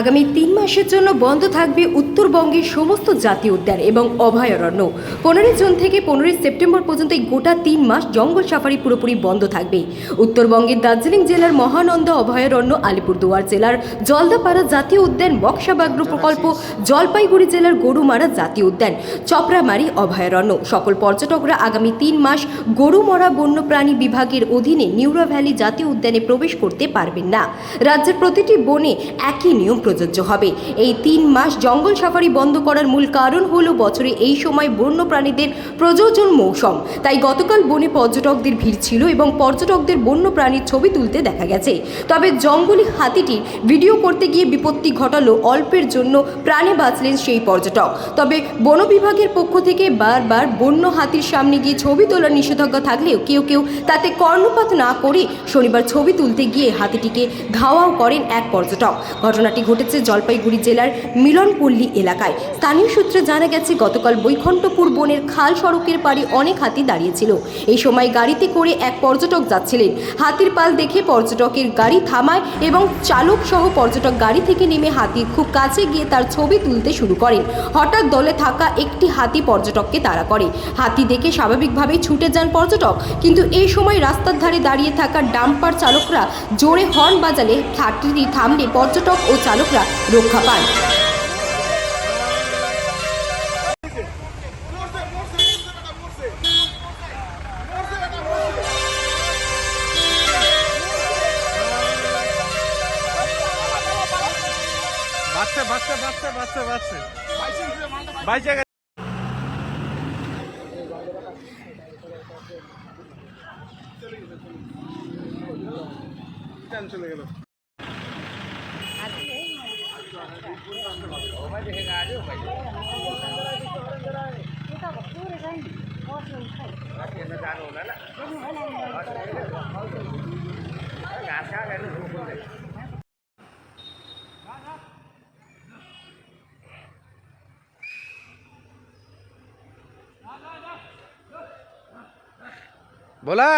আগামী তিন মাসের জন্য বন্ধ থাকবে উত্তরবঙ্গের সমস্ত জাতীয় উদ্যান এবং অভয়ারণ্য। পনেরোই জুন থেকে পনেরোই সেপ্টেম্বর পর্যন্ত এই গোটা তিন মাস জঙ্গল সাফারি পুরোপুরি বন্ধ থাকবে। উত্তরবঙ্গের দার্জিলিং জেলার মহানন্দ অভয়ারণ্য, আলিপুরদুয়ার জেলার জলদাপাড়া জাতীয় উদ্যান বক্সা ব্যাঘ্র প্রকল্প, জলপাইগুড়ি জেলার গরুমারা জাতীয় উদ্যান চপড়ামারি অভয়ারণ্য। সকল পর্যটকরা আগামী তিন মাস গরুমরা বন্যপ্রাণী বিভাগের অধীনে নিউরা ভ্যালি জাতীয় উদ্যানে প্রবেশ করতে পারবেন না। রাজ্যের প্রতিটি বনে একই নিয়ম প্রযোজ্য হবে। এই তিন মাস জঙ্গল সাফারি বন্ধ করার মূল কারণ হলো বছরে এই সময় বন্যপ্রাণীদের প্রযোজন মৌসুম। তাই গতকাল বনে পর্যটকদের ভিড় ছিল এবং পর্যটকদের বন্যপ্রাণীর ছবি তুলতে দেখা গেছে। তবে জঙ্গলি হাতিটির ভিডিও করতে গিয়ে বিপত্তি ঘটালো অল্পের জন্য প্রাণে বাঁচলেন সেই পর্যটক। তবে বন বিভাগের পক্ষ থেকে বারবার বন্য হাতির সামনে গিয়ে ছবি তোলার নিষেধাজ্ঞা থাকলেও কেউ কেউ তাতে কর্ণপাত না করে শনিবার ছবি তুলতে গিয়ে হাতিটিকে ধাওয়াও করেন এক পর্যটক। ঘটনাটি ঘটেছে জলপাইগুড়ি জেলার মিলনপল্লী এলাকায়। স্থানীয় সূত্রে জানা গেছে, গতকাল বৈকুণ্ঠপুর বনের খাল সড়কের পাড়ে অনেক হাতি দাঁড়িয়েছিল। এই সময় গাড়িতে করে এক পর্যটক যাচ্ছিলেন। হাতির পাল দেখে পর্যটকের গাড়ি থামায় এবং চালক সহ পর্যটক গাড়ি থেকে নেমে হাতির খুব কাছে গিয়ে তার ছবি তুলতে শুরু করেন। হঠাৎ দলে থাকা একটি হাতি পর্যটককে তাড়া করে। হাতি দেখে স্বাভাবিকভাবেই ছুটে যান পর্যটক, কিন্তু এই সময় রাস্তার ধারে দাঁড়িয়ে থাকা ডাম্পার চালকরা জোরে হর্ন বাজালে হাতিটি থামলে পর্যটক ও চালকরা রক্ষা পান বাচ্চা বাচ্চা বাচ্চা বাচ্চা বাচ্চা। বাইচে গেছে। চলে গেল? বলা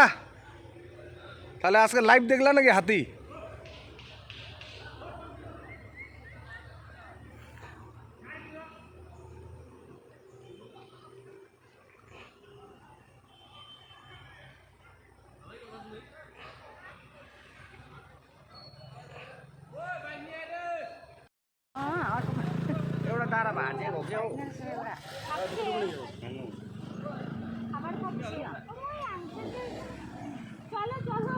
তাহলে আজকে লাইভ দেখলা নাকি হাতি করে তারা ভাজে ওকে চলো চলো